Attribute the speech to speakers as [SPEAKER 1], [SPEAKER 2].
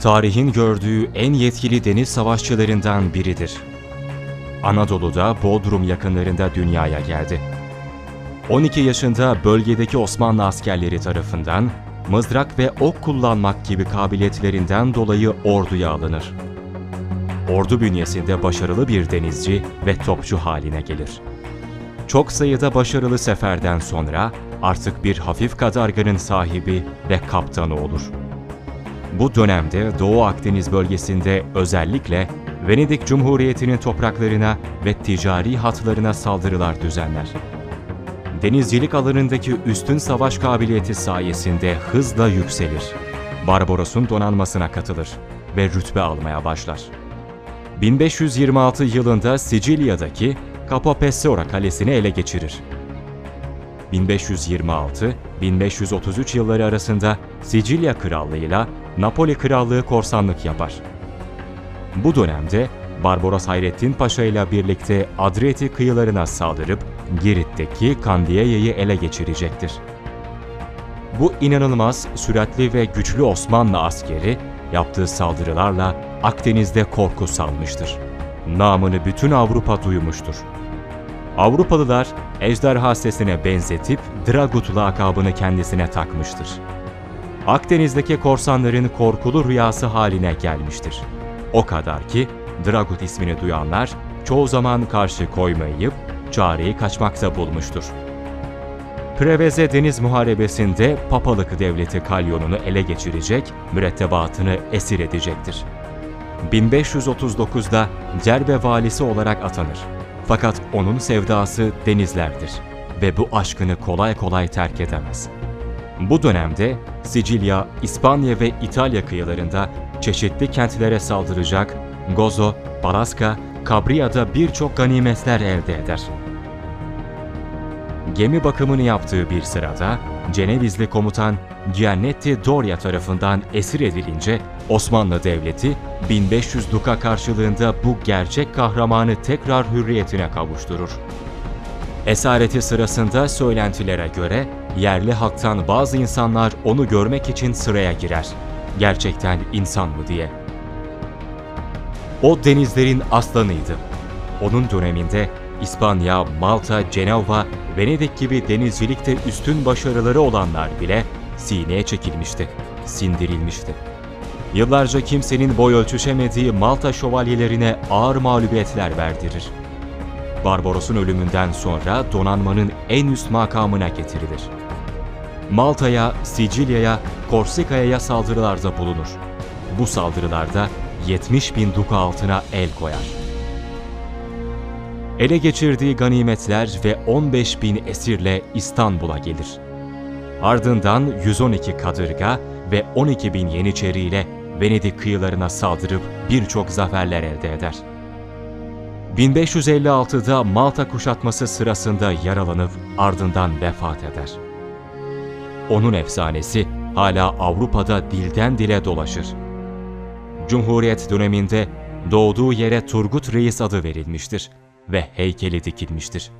[SPEAKER 1] tarihin gördüğü en yetkili deniz savaşçılarından biridir. Anadolu'da Bodrum yakınlarında dünyaya geldi. 12 yaşında bölgedeki Osmanlı askerleri tarafından mızrak ve ok kullanmak gibi kabiliyetlerinden dolayı orduya alınır. Ordu bünyesinde başarılı bir denizci ve topçu haline gelir. Çok sayıda başarılı seferden sonra artık bir hafif kadarganın sahibi ve kaptanı olur. Bu dönemde Doğu Akdeniz bölgesinde özellikle Venedik Cumhuriyeti'nin topraklarına ve ticari hatlarına saldırılar düzenler. Denizcilik alanındaki üstün savaş kabiliyeti sayesinde hızla yükselir. Barbaros'un donanmasına katılır ve rütbe almaya başlar. 1526 yılında Sicilya'daki Capopessora kalesini ele geçirir. 1526-1533 yılları arasında Sicilya Krallığı'yla Napoli Krallığı korsanlık yapar. Bu dönemde Barbaros Hayrettin Paşa ile birlikte Adriyatik kıyılarına saldırıp Girit'teki Kandiyaye'yi ele geçirecektir. Bu inanılmaz, süratli ve güçlü Osmanlı askeri yaptığı saldırılarla Akdeniz'de korku salmıştır. Namını bütün Avrupa duymuştur. Avrupalılar ejderha sesine benzetip Dragut lakabını kendisine takmıştır. Akdeniz'deki korsanların korkulu rüyası haline gelmiştir. O kadar ki Dragut ismini duyanlar çoğu zaman karşı koymayıp çareyi kaçmakta bulmuştur. Preveze Deniz Muharebesi'nde Papalık Devleti Kalyon'unu ele geçirecek, mürettebatını esir edecektir. 1539'da Cerbe valisi olarak atanır. Fakat onun sevdası denizlerdir ve bu aşkını kolay kolay terk edemez. Bu dönemde Sicilya, İspanya ve İtalya kıyılarında çeşitli kentlere saldıracak, Gozo, Balaska, Cabria'da birçok ganimetler elde eder. Gemi bakımını yaptığı bir sırada Cenevizli komutan Giannetti Doria tarafından esir edilince Osmanlı Devleti 1500 duka karşılığında bu gerçek kahramanı tekrar hürriyetine kavuşturur. Esareti sırasında söylentilere göre yerli halktan bazı insanlar onu görmek için sıraya girer. Gerçekten insan mı diye. O denizlerin aslanıydı. Onun döneminde İspanya, Malta, Cenova, Venedik gibi denizcilikte üstün başarıları olanlar bile sineye çekilmişti, sindirilmişti. Yıllarca kimsenin boy ölçüşemediği Malta şövalyelerine ağır mağlubiyetler verdirir. Barbaros'un ölümünden sonra donanmanın en üst makamına getirilir. Malta'ya, Sicilya'ya, Korsika'ya saldırılarda bulunur. Bu saldırılarda 70 bin duka altına el koyar. Ele geçirdiği ganimetler ve 15 bin esirle İstanbul'a gelir. Ardından 112 kadırga ve 12 bin yeniçeri ile Venedik kıyılarına saldırıp birçok zaferler elde eder. 1556'da Malta kuşatması sırasında yaralanıp ardından vefat eder. Onun efsanesi hala Avrupa'da dilden dile dolaşır. Cumhuriyet döneminde doğduğu yere Turgut Reis adı verilmiştir ve heykeli dikilmiştir.